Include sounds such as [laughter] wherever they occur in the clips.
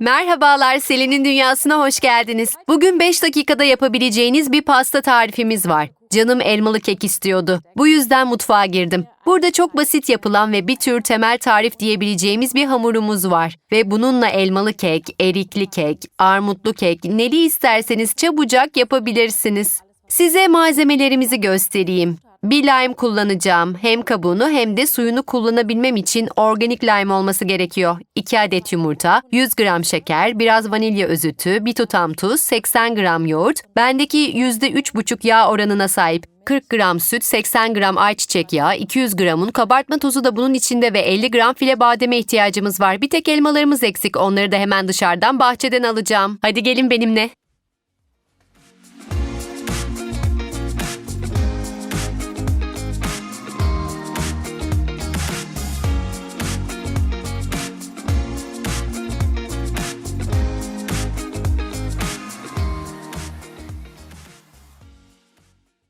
Merhabalar, Selin'in dünyasına hoş geldiniz. Bugün 5 dakikada yapabileceğiniz bir pasta tarifimiz var. Canım elmalı kek istiyordu. Bu yüzden mutfağa girdim. Burada çok basit yapılan ve bir tür temel tarif diyebileceğimiz bir hamurumuz var. Ve bununla elmalı kek, erikli kek, armutlu kek, neli isterseniz çabucak yapabilirsiniz. Size malzemelerimizi göstereyim. Bir lime kullanacağım. Hem kabuğunu hem de suyunu kullanabilmem için organik lime olması gerekiyor. 2 adet yumurta, 100 gram şeker, biraz vanilya özütü, bir tutam tuz, 80 gram yoğurt, bendeki %3,5 yağ oranına sahip. 40 gram süt, 80 gram ayçiçek yağı, 200 gramın kabartma tozu da bunun içinde ve 50 gram file bademe ihtiyacımız var. Bir tek elmalarımız eksik. Onları da hemen dışarıdan bahçeden alacağım. Hadi gelin benimle.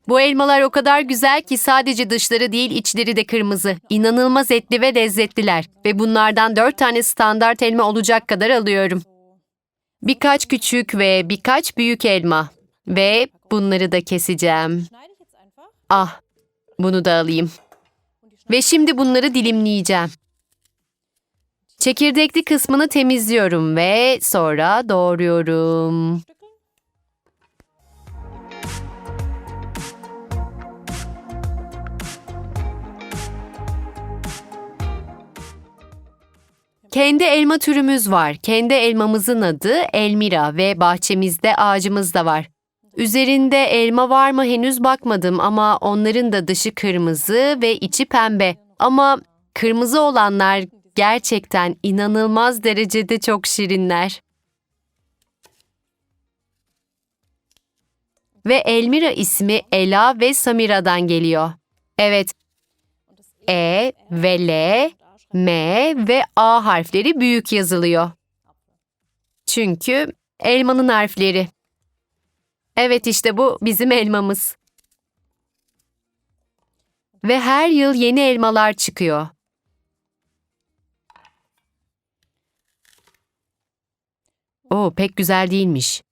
Bu elmalar o kadar güzel ki sadece dışları değil içleri de kırmızı. İnanılmaz etli ve lezzetliler. Ve bunlardan dört tane standart elma olacak kadar alıyorum. Birkaç küçük ve birkaç büyük elma. Ve bunları da keseceğim. Ah, bunu da alayım. Ve şimdi bunları dilimleyeceğim. Çekirdekli kısmını temizliyorum ve sonra doğruyorum. Kendi elma türümüz var. Kendi elmamızın adı Elmira ve bahçemizde ağacımız da var. Üzerinde elma var mı henüz bakmadım ama onların da dışı kırmızı ve içi pembe. Ama kırmızı olanlar gerçekten inanılmaz derecede çok şirinler. Ve Elmira ismi Ela ve Samira'dan geliyor. Evet, E ve L. M ve A harfleri büyük yazılıyor. Çünkü elmanın harfleri. Evet işte bu bizim elmamız. Ve her yıl yeni elmalar çıkıyor. Oo pek güzel değilmiş.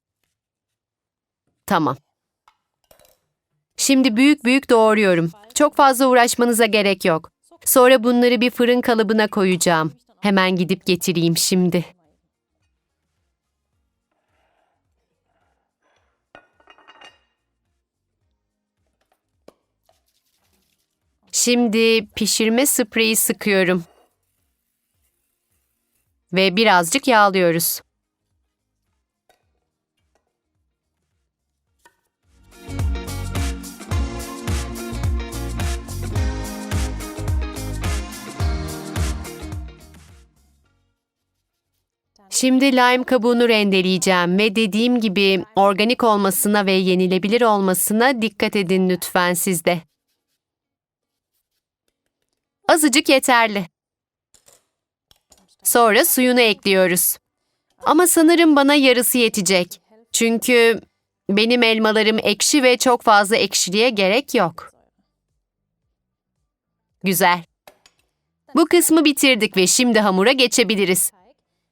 Tamam. Şimdi büyük büyük doğruyorum. Çok fazla uğraşmanıza gerek yok. Sonra bunları bir fırın kalıbına koyacağım. Hemen gidip getireyim şimdi. Şimdi pişirme spreyi sıkıyorum. Ve birazcık yağlıyoruz. Şimdi lime kabuğunu rendeleyeceğim ve dediğim gibi organik olmasına ve yenilebilir olmasına dikkat edin lütfen siz de. Azıcık yeterli. Sonra suyunu ekliyoruz. Ama sanırım bana yarısı yetecek. Çünkü benim elmalarım ekşi ve çok fazla ekşiliğe gerek yok. Güzel. Bu kısmı bitirdik ve şimdi hamura geçebiliriz.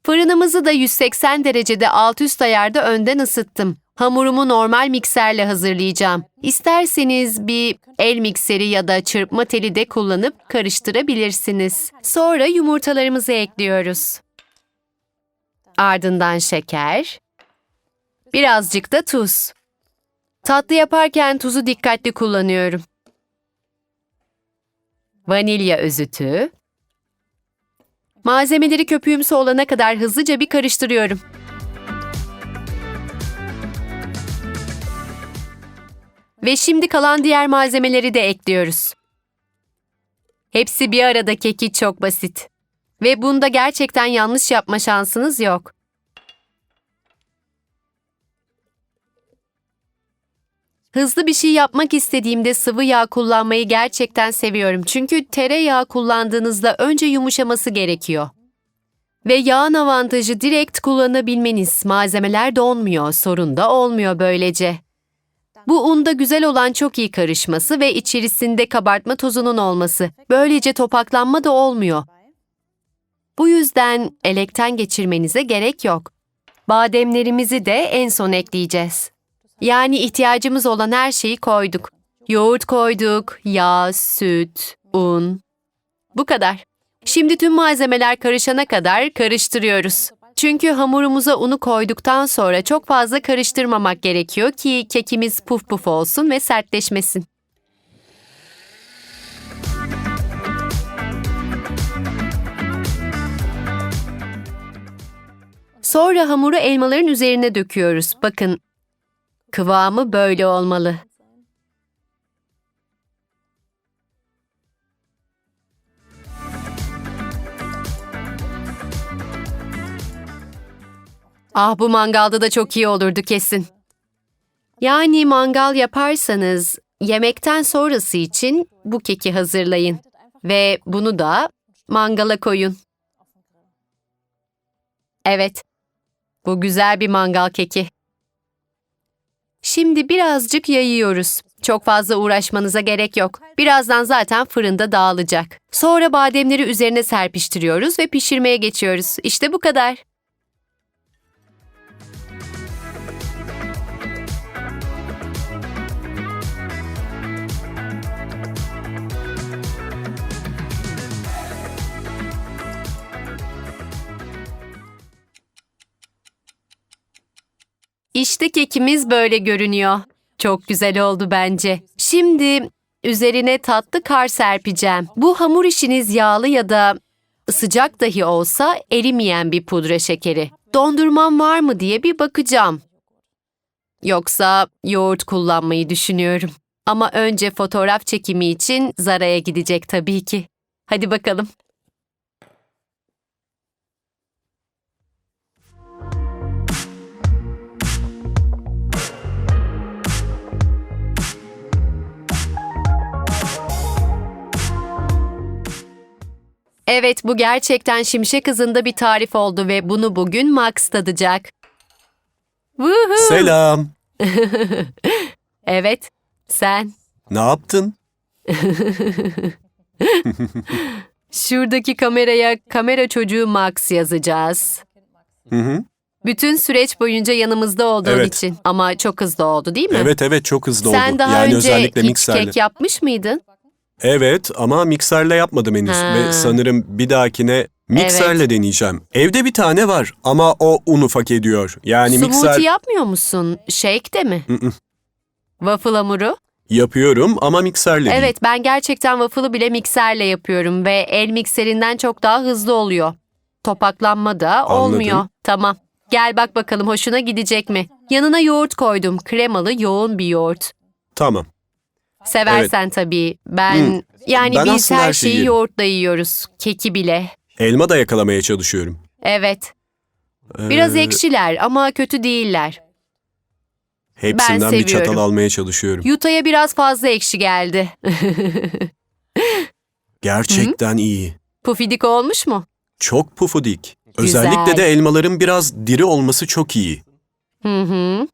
Fırınımızı da 180 derecede alt üst ayarda önden ısıttım. Hamurumu normal mikserle hazırlayacağım. İsterseniz bir el mikseri ya da çırpma teli de kullanıp karıştırabilirsiniz. Sonra yumurtalarımızı ekliyoruz. Ardından şeker, birazcık da tuz. Tatlı yaparken tuzu dikkatli kullanıyorum. Vanilya özütü, Malzemeleri köpüğümsü olana kadar hızlıca bir karıştırıyorum. Ve şimdi kalan diğer malzemeleri de ekliyoruz. Hepsi bir arada keki çok basit. Ve bunda gerçekten yanlış yapma şansınız yok. Hızlı bir şey yapmak istediğimde sıvı yağ kullanmayı gerçekten seviyorum. Çünkü tereyağı kullandığınızda önce yumuşaması gerekiyor. Ve yağın avantajı direkt kullanabilmeniz. Malzemeler donmuyor, sorun da olmuyor böylece. Bu unda güzel olan çok iyi karışması ve içerisinde kabartma tozunun olması. Böylece topaklanma da olmuyor. Bu yüzden elekten geçirmenize gerek yok. Bademlerimizi de en son ekleyeceğiz. Yani ihtiyacımız olan her şeyi koyduk. Yoğurt koyduk, yağ, süt, un. Bu kadar. Şimdi tüm malzemeler karışana kadar karıştırıyoruz. Çünkü hamurumuza unu koyduktan sonra çok fazla karıştırmamak gerekiyor ki kekimiz puf puf olsun ve sertleşmesin. Sonra hamuru elmaların üzerine döküyoruz. Bakın, kıvamı böyle olmalı. Ah bu mangalda da çok iyi olurdu kesin. Yani mangal yaparsanız yemekten sonrası için bu keki hazırlayın ve bunu da mangala koyun. Evet. Bu güzel bir mangal keki. Şimdi birazcık yayıyoruz. Çok fazla uğraşmanıza gerek yok. Birazdan zaten fırında dağılacak. Sonra bademleri üzerine serpiştiriyoruz ve pişirmeye geçiyoruz. İşte bu kadar. İşte kekimiz böyle görünüyor. Çok güzel oldu bence. Şimdi üzerine tatlı kar serpeceğim. Bu hamur işiniz yağlı ya da sıcak dahi olsa erimeyen bir pudra şekeri. Dondurmam var mı diye bir bakacağım. Yoksa yoğurt kullanmayı düşünüyorum. Ama önce fotoğraf çekimi için Zara'ya gidecek tabii ki. Hadi bakalım. Evet, bu gerçekten şimşek hızında bir tarif oldu ve bunu bugün Max tadacak. Woohoo! Selam. [laughs] Evet, sen. Ne yaptın? [laughs] Şuradaki kameraya kamera çocuğu Max yazacağız. Hı hı. Bütün süreç boyunca yanımızda olduğun Evet. için. Ama çok hızlı oldu değil mi? Evet evet çok hızlı Sen oldu. daha yani önce özellikle hiç mikserle. kek yapmış mıydın? Evet ama mikserle yapmadım henüz Ha. ve sanırım bir dahakine mikserle deneyeceğim. Evde bir tane var ama o un ufak ediyor. Yani Smoothie mikser yapmıyor musun? Shake de mi? Hı. Waffle hamuru? yapıyorum ama mikserle değil. Evet ben gerçekten waffle'ı bile mikserle yapıyorum ve el mikserinden çok daha hızlı oluyor. Topaklanma da olmuyor. Anladım. Tamam. Gel bak bakalım hoşuna gidecek mi? Yanına yoğurt koydum. Kremalı yoğun bir yoğurt. Tamam. Seversen tabii. Ben yani Ben biz aslında her her şeyi şeyi yerim. yoğurtla yiyoruz. Keki bile. Elma da yakalamaya çalışıyorum. Evet. Biraz Ee, ekşiler ama kötü değiller. Hepsinden bir çatal seviyorum. almaya çalışıyorum. Yuta'ya biraz fazla ekşi geldi. [laughs] Gerçekten iyi. Pufidik olmuş mu? Çok pufudik. Özellikle de elmaların biraz diri olması çok iyi. Hı hı.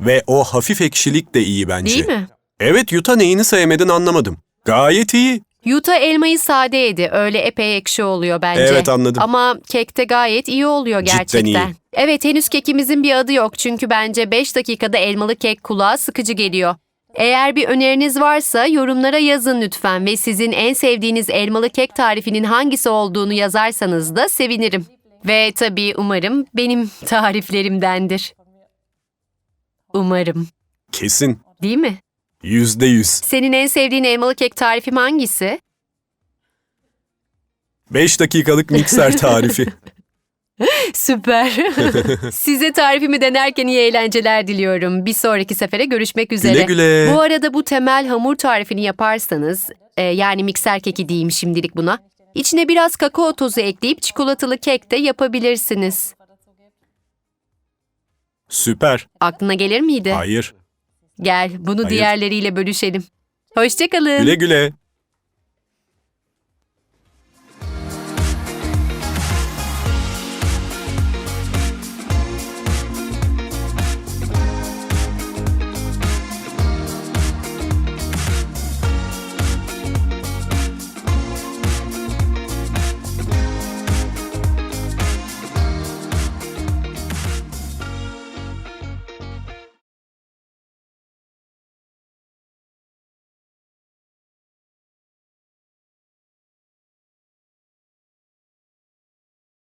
Ve o hafif ekşilik de iyi bence. Değil mi? Evet Yuta neyini sevmedin anlamadım. Gayet iyi. Yuta elmayı sade yedi. Öyle epey ekşi oluyor bence. Evet anladım. Ama kekte gayet iyi oluyor Cidden gerçekten. iyi. Evet henüz kekimizin bir adı yok çünkü bence 5 dakikada elmalı kek kulağa sıkıcı geliyor. Eğer bir öneriniz varsa yorumlara yazın lütfen ve sizin en sevdiğiniz elmalı kek tarifinin hangisi olduğunu yazarsanız da sevinirim. Ve tabii umarım benim tariflerimdendir. Umarım. Kesin. Değil mi? Yüzde yüz. Senin en sevdiğin elmalı kek tarifim hangisi? Beş dakikalık mikser [laughs] tarifi. Süper. [laughs] Size tarifimi denerken iyi eğlenceler diliyorum. Bir sonraki sefere görüşmek üzere. güle güle. Bu arada bu temel hamur tarifini yaparsanız, e, yani mikser keki diyeyim şimdilik buna, içine biraz kakao tozu ekleyip çikolatalı kek de yapabilirsiniz. Süper. Aklına gelir miydi? Hayır. Gel, bunu Hayır. diğerleriyle bölüşelim. Hoşçakalın. Güle güle.